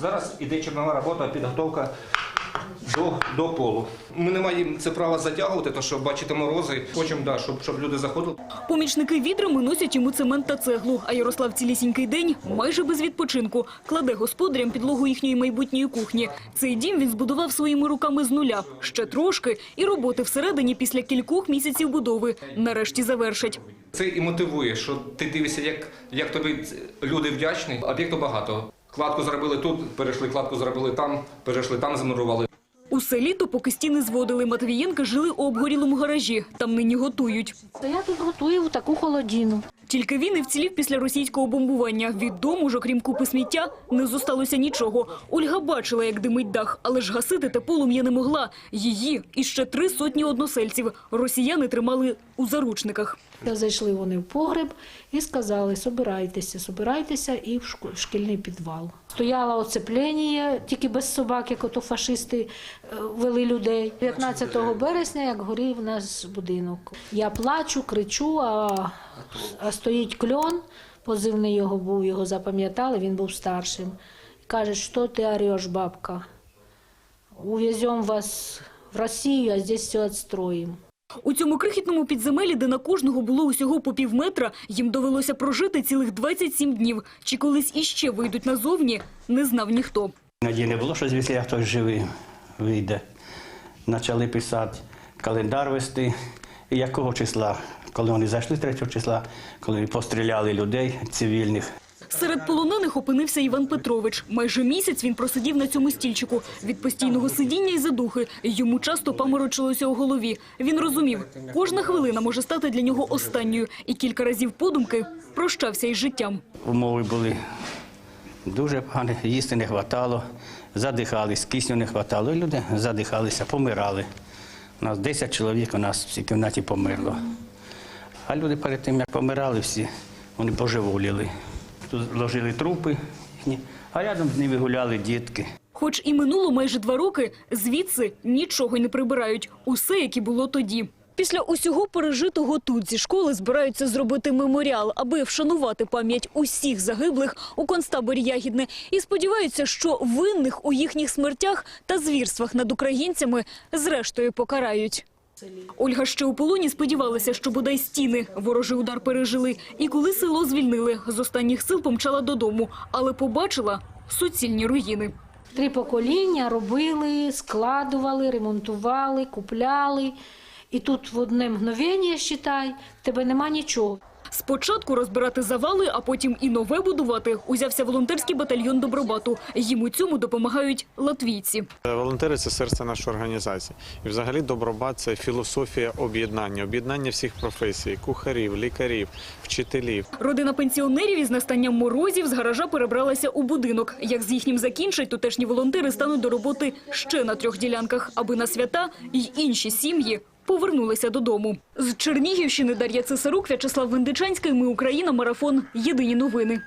Зараз іде чернова робота, підготовка до, до полу. Ми не маємо це право затягувати, тому що бачите морози. Хочемо, да, щоб, щоб люди заходили. Помічники відрами носять йому цемент та цеглу, а Ярослав цілісінький день майже без відпочинку кладе господарям підлогу їхньої майбутньої кухні. Цей дім він збудував своїми руками з нуля. Ще трошки, і роботи всередині після кількох місяців будови нарешті завершать. Це і мотивує, що ти дивишся, як, як тобі люди вдячні. Об'єкту багато. Кладку зробили тут, перейшли, кладку зробили там, перейшли там, замурували. Усе літо, поки стіни зводили, Матвієнка жили у обгорілому гаражі. Там нині готують. То я тут готую в таку холодину. Тільки він і вцілів після російського бомбування. Від дому ж, окрім купи сміття, не зосталося нічого. Ольга бачила, як димить дах, але ж гасити те полум'я не могла. Її і ще три сотні односельців росіяни тримали у заручниках. Зайшли вони в погреб і сказали, собирайтеся, собирайтеся і в шкільний підвал. Стояло оцеплення, тільки без собак, як ото фашисти е, вели людей. 15 березня, як горів наш будинок. Я плачу, кричу, а, а стоїть кльон, позивний його був, його запам'ятали, він був старшим. Каже, що ти ореш, бабка? Увезем вас в Росію, а здесь все відстроїмо. У цьому крихітному підземелі, де на кожного було усього по пів метра, їм довелося прожити цілих 27 днів. Чи колись іще вийдуть назовні, не знав ніхто. Надії не було, що звідси хтось живий вийде. Почали писати, календар вести. І якого числа, коли вони зайшли 3 числа, коли постріляли людей цивільних. Серед полонених опинився Іван Петрович. Майже місяць він просидів на цьому стільчику. Від постійного сидіння і задухи йому часто паморочилося у голові. Він розумів, кожна хвилина може стати для нього останньою. І кілька разів подумки прощався із життям. Умови були дуже погані, їсти не вистачало, задихались, кисню не вистачало. Люди задихалися, помирали. У нас 10 чоловік у нас в цій кімнаті померло. А люди перед тим, як помирали всі, вони божеволіли. Тут ложили трупи а рядом з ними гуляли дітки. Хоч і минуло майже два роки, звідси нічого й не прибирають. Усе, як і було тоді. Після усього пережитого тут зі школи збираються зробити меморіал, аби вшанувати пам'ять усіх загиблих у концтаборі Ягідне. І сподіваються, що винних у їхніх смертях та звірствах над українцями зрештою покарають. Ольга ще у полоні сподівалася, що бодай стіни ворожий удар пережили. І коли село звільнили, з останніх сил помчала додому, але побачила суцільні руїни. Три покоління робили, складували, ремонтували, купляли. І тут в одне мгновення, считай, в тебе нема нічого. Спочатку розбирати завали, а потім і нове будувати узявся волонтерський батальйон Добробату. Їм у цьому допомагають латвійці. Волонтери це серце нашої організації. І взагалі добробат це філософія об'єднання, об'єднання всіх професій: кухарів, лікарів, вчителів. Родина пенсіонерів із настанням морозів з гаража перебралася у будинок. Як з їхнім закінчать, тутешні волонтери стануть до роботи ще на трьох ділянках, аби на свята й інші сім'ї повернулися додому. З Чернігівщини Дар'я Цесарук, В'ячеслав Вендичанський. Ми Україна. Марафон. Єдині новини.